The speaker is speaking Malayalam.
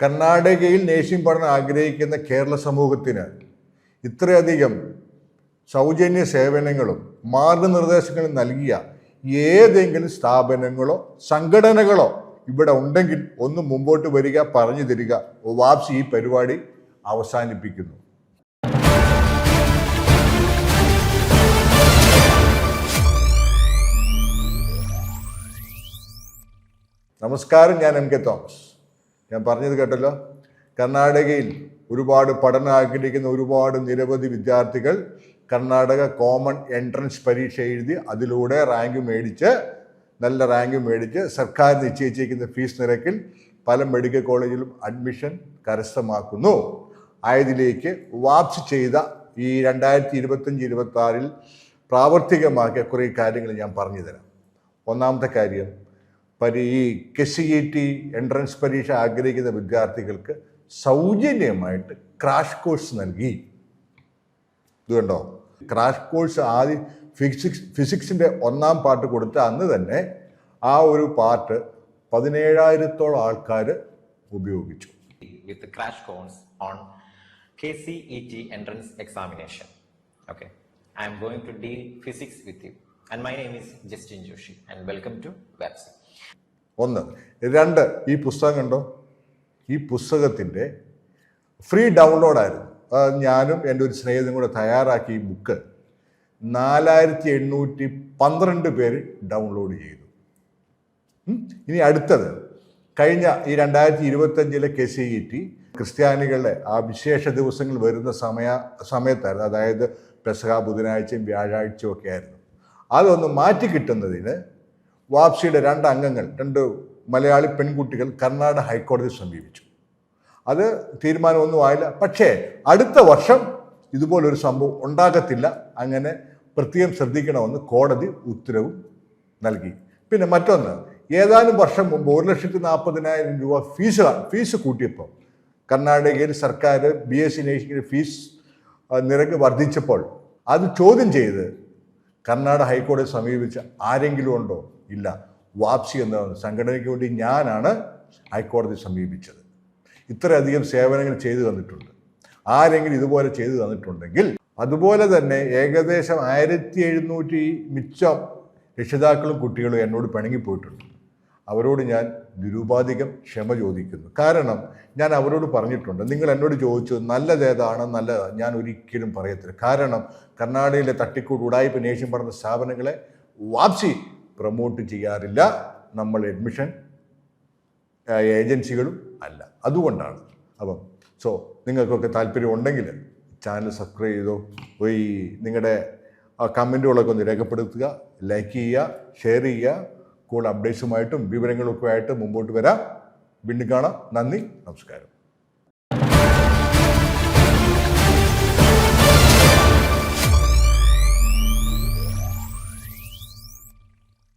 കർണാടകയിൽ നേഴ്സിംഗ് പഠനം ആഗ്രഹിക്കുന്ന കേരള സമൂഹത്തിന് ഇത്രയധികം സൗജന്യ സേവനങ്ങളും മാർഗനിർദ്ദേശങ്ങളും നൽകിയ ഏതെങ്കിലും സ്ഥാപനങ്ങളോ സംഘടനകളോ ഇവിടെ ഉണ്ടെങ്കിൽ ഒന്ന് മുമ്പോട്ട് വരിക പറഞ്ഞു തരിക വാപ്സി ഈ പരിപാടി അവസാനിപ്പിക്കുന്നു. നമസ്കാരം ഞാൻ എം കെ തോമസ്. ഞാൻ പറഞ്ഞത് കേട്ടല്ലോ. കർണാടകയിൽ ഒരുപാട് പഠനം ആഗ്രഹിക്കുന്ന ഒരുപാട് നിരവധി വിദ്യാർത്ഥികൾ കർണാടക കോമൺ എൻട്രൻസ് പരീക്ഷ എഴുതി അതിലൂടെ റാങ്ക് മേടിച്ച് നല്ല റാങ്ക് മേടിച്ച് സർക്കാർ നിശ്ചയിച്ചിരിക്കുന്ന ഫീസ് നിരക്കിൽ പല മെഡിക്കൽ കോളേജിലും അഡ്മിഷൻ കരസ്ഥമാക്കുന്നു. ആയതിലേക്ക് വാപ്സ് ചെയ്ത ഈ രണ്ടായിരത്തി ഇരുപത്തഞ്ച് ഇരുപത്തി ആറിൽ പ്രാവർത്തികമാക്കിയ കുറേ കാര്യങ്ങൾ ഞാൻ പറഞ്ഞു തരാം. ഒന്നാമത്തെ കാര്യം പരി ഈ K C E T entrance പരീക്ഷ ആഗ്രഹിക്കുന്ന വിദ്യാർത്ഥികൾക്ക് സൗജന്യമായിട്ട് ക്രാഷ് കോഴ്സ് നൽകി. ഇത് കണ്ടോ? ക്രാഷ് കോഴ്സ് ആദ്യം ഫിസിക്സ് ഫിസിക്സിന്റെ ഒന്നാം പാർട്ട് കൊടുത്ത അന്ന് തന്നെ ആ ഒരു പാർട്ട് പതിനേഴായിരത്തോളം ആൾക്കാർ ഉപയോഗിച്ചു. With crash course on K C E T entrance examination okay I am going to deal physics with you. And my name is Justin Joshi, and welcome to Website. ഒന്ന് രണ്ട് ഈ പുസ്തകം കണ്ടോ ഈ പുസ്തകത്തിന്റെ ഫ്രീ ഡൗൺലോഡായിരുന്നു ആയിരുന്നു ഞാനും എന്റെ ഒരു സ്നേഹിതനും കൂടെ തയ്യാറാക്കി ഈ ബുക്ക് നാലായിരത്തി എണ്ണൂറ്റി പന്ത്രണ്ട് പേര് ഡൗൺലോഡ് ചെയ്തു. ഇനി അടുത്തത് കഴിഞ്ഞ ഈ രണ്ടായിരത്തി ഇരുപത്തഞ്ചിലെ കെ സി ഇ ടി ക്രിസ്ത്യാനികളുടെ ആ വിശേഷ ദിവസങ്ങൾ വരുന്ന സമയ സമയത്തായിരുന്നു അതായത് പെസഹ ബുധനാഴ്ചയും വ്യാഴാഴ്ചയും ഒക്കെ ആയിരുന്നു അതൊന്ന് മാറ്റി കിട്ടുന്നതിന് വാപ്സിയുടെ രണ്ട് അംഗങ്ങൾ രണ്ട് മലയാളി പെൺകുട്ടികൾ കർണാടക ഹൈക്കോടതി സമീപിച്ചു. അത് തീരുമാനമൊന്നും ആയില്ല. പക്ഷേ അടുത്ത വർഷം ഇതുപോലൊരു സംഭവം ഉണ്ടാകത്തില്ല. അങ്ങനെ പ്രത്യേകം ശ്രദ്ധിക്കണമെന്ന് കോടതി ഉത്തരവും നൽകി. പിന്നെ മറ്റൊന്ന് ഏതാനും വർഷം മുമ്പ് ഒരു ലക്ഷത്തി നാൽപ്പതിനായിരം രൂപ ഫീസ് ഫീസ് കൂട്ടിയപ്പോൾ കർണാടകയിൽ സർക്കാർ ബി എസ് സി നേഴ്സിംഗിന്റെ ഫീസ് നിരക്ക് വർദ്ധിച്ചപ്പോൾ അത് ചോദ്യം ചെയ്ത് കർണാടക ഹൈക്കോടതി സമീപിച്ച ആരെങ്കിലും ഉണ്ടോ? ഇല്ല. വാപ്സി എന്ന സംഘടനയ്ക്ക് വേണ്ടി ഞാനാണ് ഹൈക്കോടതി സമീപിച്ചത്. ഇത്രയധികം സേവനങ്ങൾ ചെയ്തു തന്നിട്ടുണ്ട്. ആരെങ്കിലും ഇതുപോലെ ചെയ്തു തന്നിട്ടുണ്ടെങ്കിൽ അതുപോലെ തന്നെ ഏകദേശം ആയിരത്തി എഴുന്നൂറ്റി മിച്ചം രക്ഷിതാക്കളും കുട്ടികളും എന്നോട് പിണങ്ങിപ്പോയിട്ടുണ്ട് അവരോട് ഞാൻ നിരുപാധികം ക്ഷമ ചോദിക്കുന്നു. കാരണം ഞാൻ അവരോട് പറഞ്ഞിട്ടുണ്ട്. നിങ്ങൾ എന്നോട് ചോദിച്ചു നല്ലതേതാണ് നല്ലതാണ് ഞാൻ ഒരിക്കലും പറയത്തില്ല. കാരണം കർണാടകയിലെ തട്ടിക്കൂട് ഉടായ്പ നേഷ്യം പറഞ്ഞ സ്ഥാപനങ്ങളെ വാപ്സി പ്രൊമോട്ട് ചെയ്യാറില്ല. നമ്മൾ അഡ്മിഷൻ ഏജൻസികളും അല്ല. അതുകൊണ്ടാണ്. അപ്പം സോ നിങ്ങൾക്കൊക്കെ താല്പര്യം ഉണ്ടെങ്കിൽ ചാനൽ സബ്സ്ക്രൈബ് ചെയ്തോ ഈ നിങ്ങളുടെ കമന്റുകളൊക്കെ ഒന്ന് രേഖപ്പെടുത്തുക ലൈക്ക് ചെയ്യുക ഷെയർ ചെയ്യുക കൂടുതൽ അപ്ഡേറ്റ്സുമായിട്ടും വിവരങ്ങളൊക്കെ ആയിട്ട് മുമ്പോട്ട് വരാം. വീണ്ടും കാണാം. നന്ദി. നമസ്കാരം.